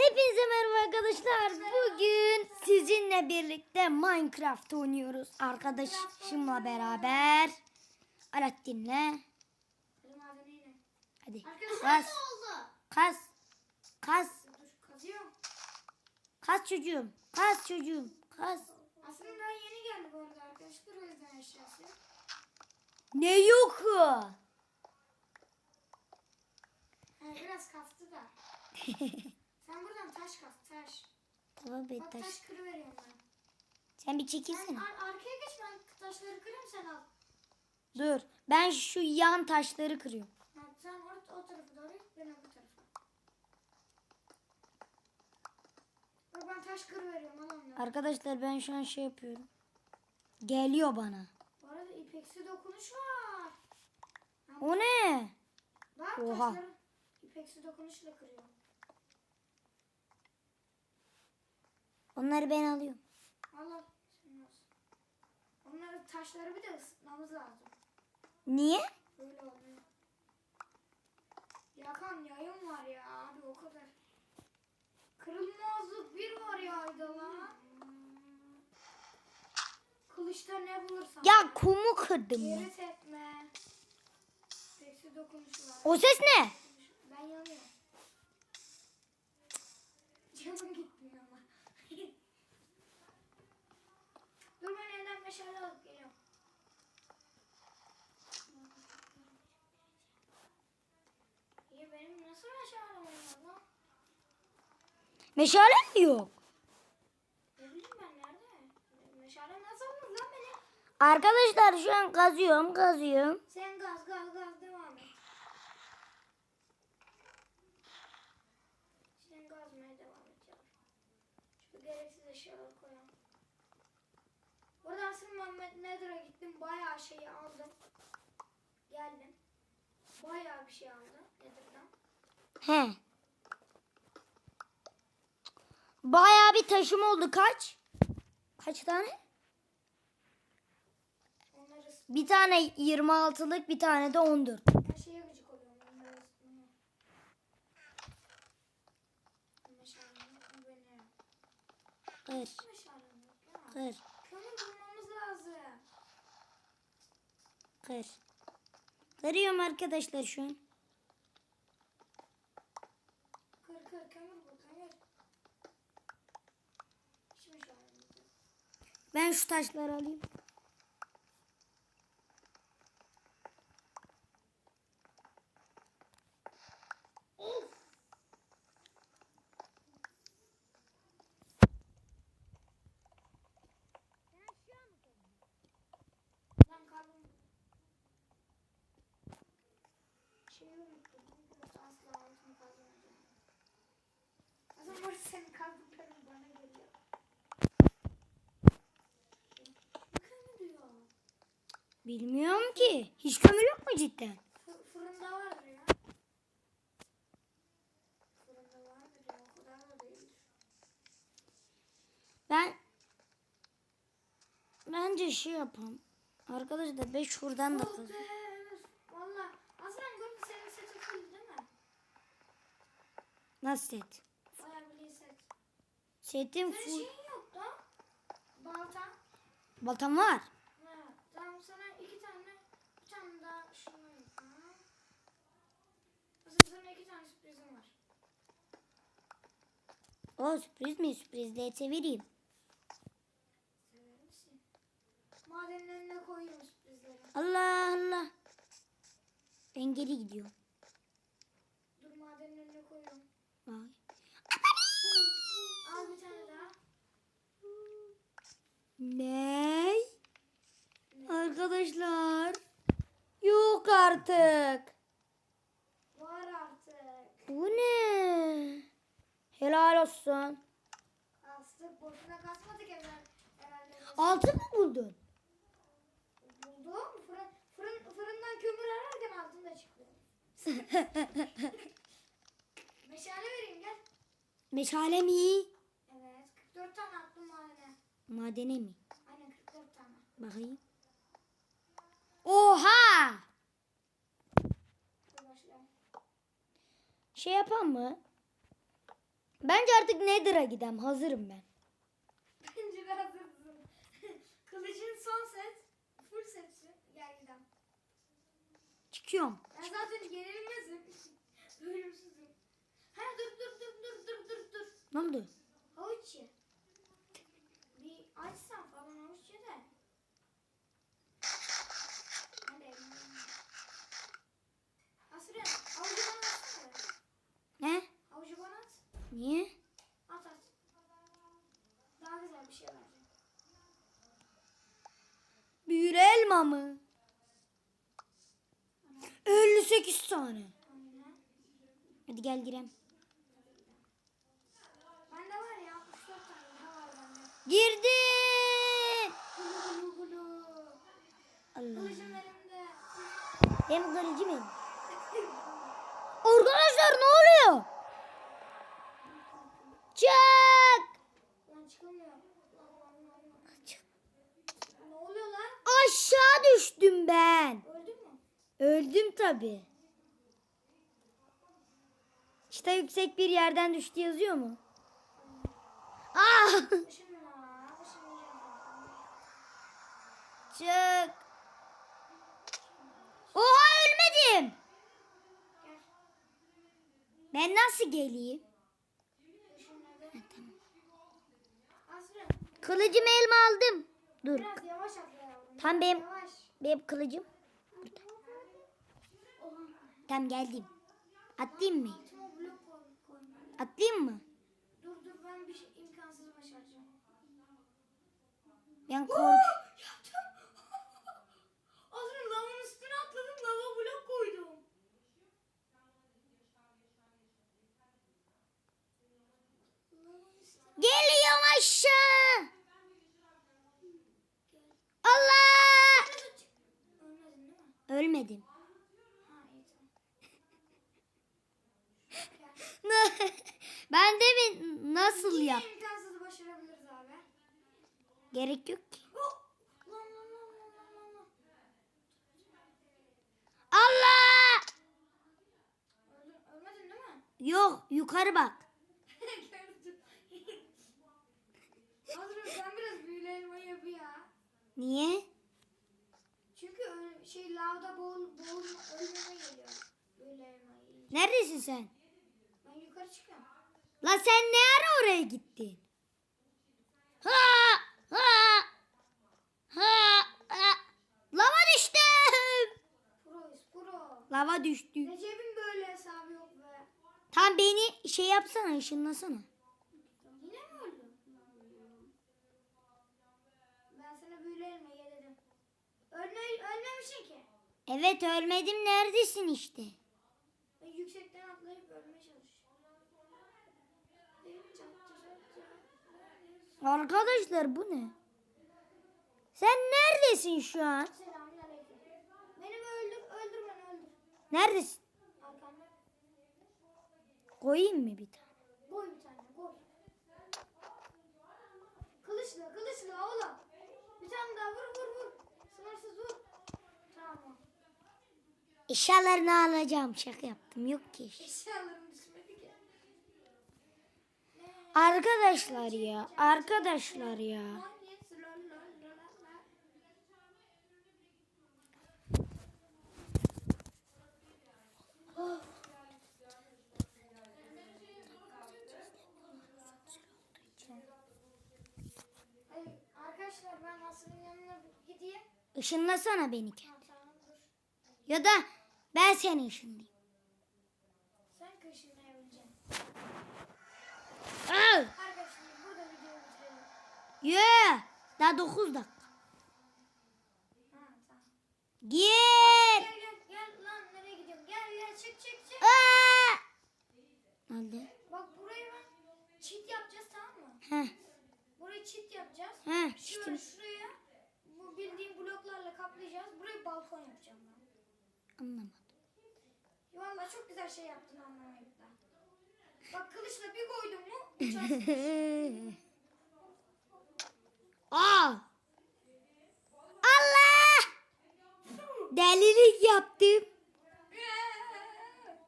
Hepinize merhaba arkadaşlar. Bugün sizinle birlikte Minecraft oynuyoruz. Arkadaşımla beraber. Alaaddin'le. Hadi. Kas. Kas. Kas. Kas çocuğum. Kas çocuğum. Kas. Aslında daha yeni geldi bu arada arkadaşlar o yüzden eşyası. Ne yok? Biraz kastı da. Sen buradan taş kaz taş. tamam be Bak taş. taş kırıveriyorum ben. Sen bir Sen çekilsene. ar- arkaya geç ben taşları kırayım sen al. Dur. Ben şu yan taşları kırıyorum. Ha, sen or- o tarafa doğru ben öbür tarafa. Bak ben taş kırıveriyorum al onları. Arkadaşlar ben şu an şey yapıyorum. Geliyor bana. Bu arada ipeksi dokunuş var. O ne? Bak Oha. taşları ipeksi dokunuşla kırıyorum. Onları ben alıyorum. Al al. Senin olsun. Onları taşları bir de ısıtmamız lazım. Niye? Böyle olmuyor. Yakan yayın var ya abi o kadar. Kırılmazlık bir var ya ayda lan. Kılıçta ne bulursan. Ya kumu kırdım ben. Yeri tepme. Seksi dokunuş var. O ses ne? Ben yanıyorum. Canım gitmiyor ama. Dur ben alıp geliyorum. İyi benim nasıl meşalem var lan? Meşale mi yok? Ne bileyim ben nerede? Meşale nasıl olur lan benim? Arkadaşlar şu an kazıyorum kazıyorum. Sen gaz gaz gaz devam et. Sen gazmaya devam et. Şu gereksiz eşyaları koyalım. Burada aslında Muhammed Nether'a gittim. Bayağı şeyi aldım. Geldim. Bayağı bir şey aldım Nether'dan. He. Bayağı bir taşım oldu kaç? Kaç tane? Onları Bir tane 26'lık bir tane de 14. her şeye gıcık oluyorum. Onları ısıtmaya. Meşalem yok mu benim? Kır Meşalem yok ya. kır Kömür bulmamız lazım. Kır. Kırıyorum arkadaşlar şu an. Kır kır kömür bul kömür. Ben şu taşları alayım. Ben kalbim... Şeyi unuttum. Asla altını kazanacağım. O zaman senin kalbin bana geliyor. Bakın diyor. Bilmiyorum ki. Hiç kömür yok mu cidden? Fır- fırında vardır ya. Fırında vardır ya. O kadar da değildir. Ben bence şey yapalım. Arkadaşlar 5 şuradan da Oh be, evet. Valla. Aslan gördün senin setin full değil mi? Nasıl set? Bayağı bir set. Setim Senin full. şeyin yok da. Balta. Baltam var. Ha, tamam sana iki tane, bir tane daha şundan yapayım. Mesela sana iki tane sürprizim var. O sürpriz mi? Sürpriz de vereyim. Sever misin? Madenin önüne koyuyorum sürprizleri. Allah Allah. Ben geri gidiyorum. Dur madenin önüne koyuyorum. Vay. Al bir tane daha. Ne? Arkadaşlar. Yok artık. Var artık. Bu ne? Helal olsun. Astık boşuna kasmadık. Herhalde. Altın mı buldun? Buldum. Fırın, fırın, fırından kömür ararken altın da çıktı. Meşale vereyim gel. Meşale mi? Evet. 44 tane attım madene. Madene mi? Aynen 44 tane. Bakayım. Oha! Şey yapan mı? Bence artık Nether'a gidem. Hazırım ben. Bence de hazırsın. Kılıcın son set. Full setsin. Gel gidelim. Çıkıyorum. Ben zaten yenilmezim. Ölümsüzüm. Ha dur dur dur dur dur dur dur. Ne oldu? Havuç ye. Bir açsan falan havuç ye de. Hadi. Asren havucu bana atsana. Ne? Havucu bana at. Niye? At at. Daha güzel bir şey vereceğim. Büyülü elma mı? 58 tane. Hadi gel girem. Bende var ya 64 tane daha var bende. Girdim. Allah. Hem kırıcı benim. Arkadaşlar ne oluyor? Çık. Lan çıkamıyor. Lan, lan, lan, lan. Ne oluyor lan? Aşağı düştüm ben. Öldün mü? Öldüm tabi. İşte yüksek bir yerden düştü yazıyor mu? Ah! Çık. Oha ölmedim. Ben nasıl geleyim? De. Asren. Kılıcımı elime aldım. Dur. Biraz yavaş. Tam benim, Yavaş. Benim kılıcım. Oha. Tam geldim. Atlayayım mı? Atlayayım mı? Dur dur ben bir şey imkansız başaracağım. Ben kork. Asren lavın üstüne atladım. Lava blok koydum. Lavın üstüne. Geliyorum aşağı. Allah! Tamam. ben de mi nasıl Yine yap? başarabiliriz abi. Gerek yok ki. Oh! Lan lan lan lan lan lan lan. Allah! Ölmedin değil mi? Yok yukarı bak. Hazırım sen biraz büyülü elma yap ya. Niye? Şey lavda boğul, boğulma ölmeme geliyor. Büyülü elma yiyince. Neredesin sen? Ben yukarı çıkıyorum. La sen ne ara oraya gittin? Ha! Ha! Ha! ha. Lava düştüm. Proyuz pro. Lava düştü. Recep'in böyle hesabı yok be. Tam beni şey yapsana ışınlasana. Yine mi öldün? Ben sana büyülü elma ye dedim. Ölme, ölmemişsin ki. Evet ölmedim neredesin işte. Ben yüksekten atlayıp ölmeye çalışıyorum. Arkadaşlar bu ne? Sen neredesin şu an? Selamünaleyküm. Beni mi öldür, öldür beni öldür. Neredesin? Arkamda. Koyayım mı bir tane? Koy bir tane, koy. Kılıçla, kılıçla oğlum. Bir tane daha vur, vur, vur. Sınırsız vur. Tamam. Eşyalarını alacağım. Şaka yaptım. Yok ki. Eşyalarım düşmedi ki. Arkadaşlar ya. Arkadaşlar ya. Işınlasana beni dur. Ya da ben seni ışınlayayım. Sen kaşınlayabileceksin. Al. Arkadaşlar burada videoyu bitirelim. Ye. Daha 9 dakika. Ha tamam. Gel gel lan nereye gidiyorsun? Gel gel çık çık çık. Aa! Nerede? Bak burayı ben çit yapacağız tamam mı? Heh. Burayı çit yapacağız. Heh. Şöyle işte şuraya bu bildiğim bloklarla kaplayacağız. Burayı balkon yapacağım ben. anlamadım. Valla çok güzel şey yaptın anlamayıp da. Bak kılıçla bir koydum mu. Aa! Allah! Delilik yaptım.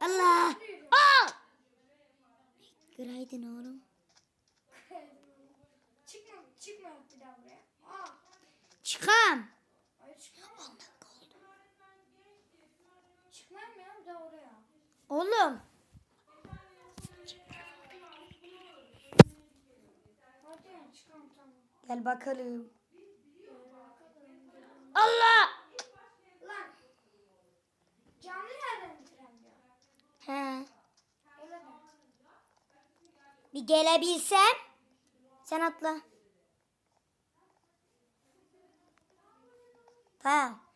Allah! Aa! Günaydın oğlum. çıkma, çıkma bir daha buraya. Aa, Çıkam. hayır çıkma. Çıkmam ya bir daha oraya. Oğlum. Gel bakalım. Allah. Lan. Canlı yerden bitiren diyor. He. Bir gelebilsem. Sen atla. Tamam.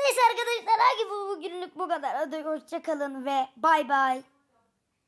Neyse arkadaşlar hadi bu bugünlük bu kadar. Hadi hoşçakalın ve bay bay.